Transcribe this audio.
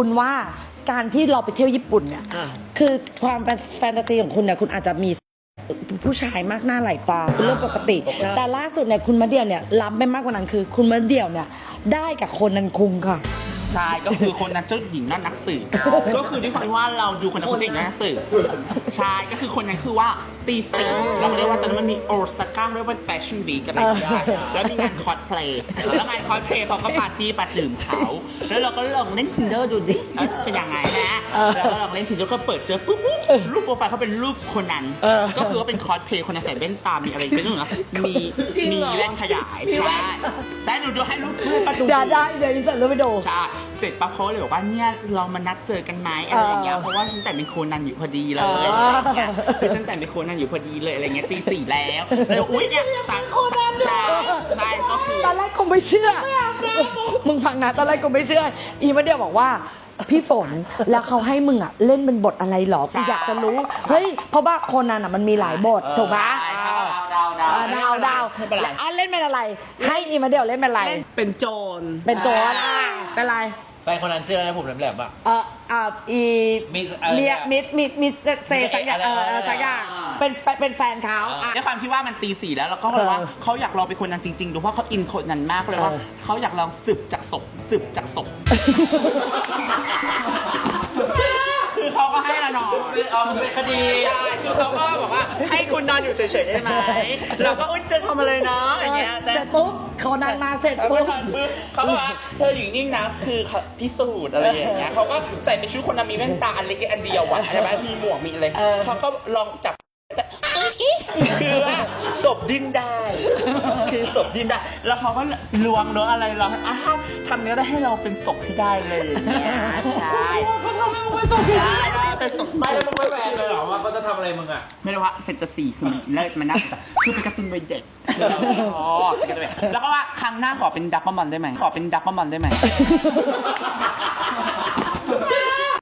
คุณว่าการที่เราไปเที่ยวญี่ปุ่นเนี่ยอะคือความแฟนตาซีของคุณเนี่ยคุณอาจจะมีผู้ชายมากหน้าหลายตาเป็นเรื่องปกติ แต่ล่าสุดเนี่ยคุณมะเดี่ยวเนี่ยล้ำไปมากกว่านั้นคือ คุณมะเดี่ยวเนี่ยได้กับคนนันคุงค่ะ ใช่ก็คือคนนั้นเจ้าหญิงนั่นนักสืบก็คือด้วยความที่ว่าเราดูคนนั้นคนเจ้าหญิงนั่นนักสืบใช่ก็คือคนนั้นคือว่าตีสีเราเรียกว่าตอนนั้นมันมีโอซาก้าเรียกว่าแฟชั่นวีกันอะไรอย่างเงี้ยแล้วมีงานคอสเพลย์แล้วงานคอสเพลย์เขาก็ปาร์ตี้ปาร์ดื่มเขาแล้วเราก็ลองเล่น tinder ดูดิเอ้ยเป็นยังไงนะแล้วก็ลองเล่น tinder ก็เปิดเจอปุ๊บปุ๊บรูปโปรไฟล์เขาเป็นรูปคนนั้นเออก็คือว่าเป็นคอสเพลย์คนนั้นใส่แว่นตามีอะไรเป็นเรื่องเหรอมีมีแว่นขยายใช่ใช่หนูดูให้รูปรูปประตูเดี๋ยวได้เดี๋ยวอินเสิร์ตรูปไปดูใช่เสร็จปั๊บเขาเลยบอกว่าเนี่ยเรามานัดเจอกันไหมอะไรอย่างเงี้ยเออเพราะว่าฉันแต่งเป็นโคนันอยู่พอดีเลยเออออะไรอย่างเงี้ยคือฉันแต่งเป็นโคนันอยู่พอดีเลยอะไรเงี้ยตีสี่แล้วแล้วอุ้ยเนี่ยต่างโคนันใช่ใช่ก็คือตอนแรกคงไม่เชื่อ มึงฟังนะตอนแรกคงไม่เชื่อ อีมาเดียวบอกว่าพี่ฝนแล้วเขาให้มึงอะเล่นเป็นบทอะไรหรอกูอยากจะรู้เฮ้ยเพราะว่าโคนันอะมันมีหลายบทถูกปะใช่ดาวดาวอ่าดาวดาวไม่เป็นไรอะเล่นเป็นอะไร ให้อีมาเดียวเล่นเป็นอะไรเล่นเป็นโจรเป็นโจร เป็นอะไร แฟนคนนั้นชื่ออะไรนะผมแหลมๆอะ เอออ่าอีมิสอะไรเมียเนี่ยมิดมิดมิดเซเซสักอย่างเออเออสักอย่างเป็นเป็นแฟนเขาอะ ด้วยความที่ว่ามันตีสี่แล้วแล้วก็เลยว่าเออเขาอยากลองเป็นคนนั้นจริงๆดูเพราะเขาอินคนนั้นมากเลยว่าเออ เขาอยากลองสืบจากศพสืบจากศพคือเขา ก็ให้เรานอนเอามันเป็นคดีใช่คือเขาก็บอกว่าให้คุณนอนอยู่เฉยๆได้ไหมเราก็อุ้ยจะทำอะไรเนาะอย่างเงี้ยแต่ เสร็จปุ๊บโคนันมาเสร็จแล้วปุ๊บก็ปึ๊บ เขาบอกว่าเธออยู่นิ่งนะคือเขาพิสูจน์อะไรอย่างเงี้ยเขาก็ใส่เป็นชุดคนนั้นมีแว่นตาอันเล็กๆอันเดียวอะใช่ไหมมีหมวกมีอะไรเขาก็ลองจับเอ้ยอิ๊ะคือว่าศพดิ้นได้คือศ พดิ้นได้ แล้วเขาก็ลวงล้วงอะไรเราอะทำเนี้ยได้ให้เราเป็นศพให้ได้เลยอย่างเงี้ยใช่เขาทำให้มึงเป็นศพได้ได้เป็นศพไม่แล้วมึงไม่แฟนเลยเหรอว่าเขาจะทำอะไรมึงอะไม่ได้ว่าแฟนตาซีคือมันเลิศมันน่าคือเป็นการ์ตูนวัยเด็กคือเราชอบเป็นการ์ตูนวัยเด็กแล้วก็ว่าครั้งหน้าขอเป็นดักบอลได้ไหมขอเป็นดักบอลได้ไหม